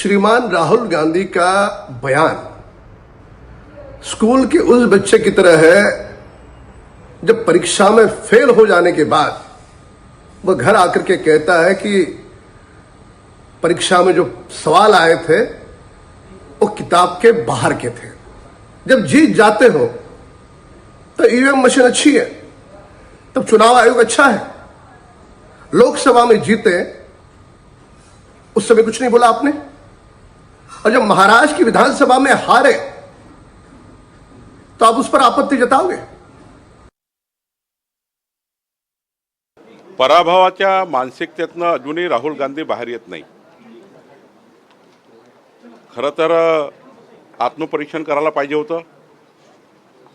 श्रीमान राहुल गांधी का बयान। स्कूल के उस बच्चे की तरह है, जब परीक्षा में फेल हो जाने के बाद वह घर आकर के कहता है कि परीक्षा में जो सवाल आए थे, वो किताब के बाहर के थे। जब जीत जाते हो तो ईवीएम मशीन अच्छी है, तब चुनाव आयोग अच्छा है। लोकसभा में जीते, उस समय कुछ नहीं बोला आपने। और जब महाराष्ट्र की विधानसभा में हारे तो आप उस पर आपत्ति जताओगे? पराभवाच्या मानसिकतेतनं अजूनही राहुल गांधी बाहेर येत नाही. खरं तर आत्मपरीक्षण करायला पाहिजे होतं.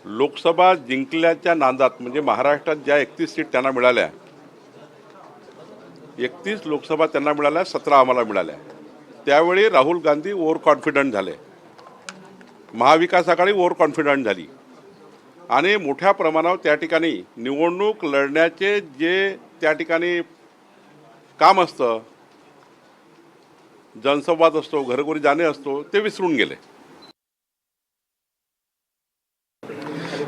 लोकसभा जिंकल्याच्या नांदात म्हणजे महाराष्ट्रात ज्या एकतीस सीट त्यांना मिळाल्या एकतीस लोकसभा त्यांना मिळाल्या सतरा आम्हाला मिळाल्या. त्यावेळी राहुल गांधी ओव्हर कॉन्फिडंट झाले. महाविकास आघाडी ओव्हर कॉन्फिडंट झाली. आणि मोठ्या प्रमाणावर त्या ठिकाणी निवडणूक लढण्याचे जे त्या ठिकाणी काम असतं जनसंवाद असतो घरोघरी जाणे असतो ते विसरून गेले.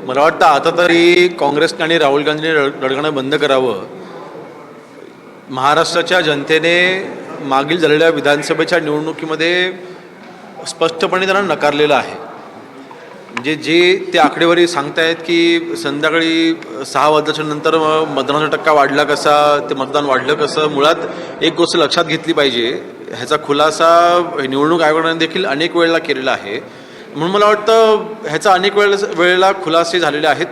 मला वाटतं आता तरी काँग्रेसने आणि राहुल गांधीने लढ- लढणं बंद करावं. महाराष्ट्राच्या जनतेने मागील झालेल्या विधानसभेच्या निवडणुकीमध्ये स्पष्टपणे त्यांना नकारलेलं आहे. म्हणजे जे ते आकडेवारी सांगतायत की संध्याकाळी सहा वाजल्याच्या नंतर मतदानाचा टक्का वाढला कसा ते मतदान वाढलं कसं मुळात एक गोष्ट लक्षात घेतली पाहिजे ह्याचा खुलासा निवडणूक आयोगाने देखील अनेक वेळेला केलेला आहे. म्हणून मला वाटतं ह्याचा अनेक वेळेला वेळेला खुलासे झालेले आहेत.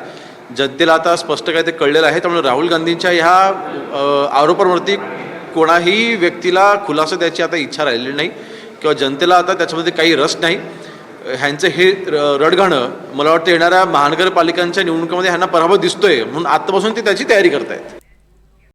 जनतेला आता स्पष्ट काय ते कळलेलं आहे. त्यामुळे राहुल गांधींच्या ह्या आरोपांवरती कोणाही व्यक्तीला खुलासा द्यायची आता इच्छा राहिलेली नाही किंवा जनतेला आता त्याच्यामध्ये काही रस नाही. ह्यांचं हे र- रडगाणं मला वाटतं येणाऱ्या महानगरपालिकांच्या निवडणुकीमध्ये ह्यांना पराभव दिसतोय म्हणून आत्तापासून ते त्याची तयारी करतायत.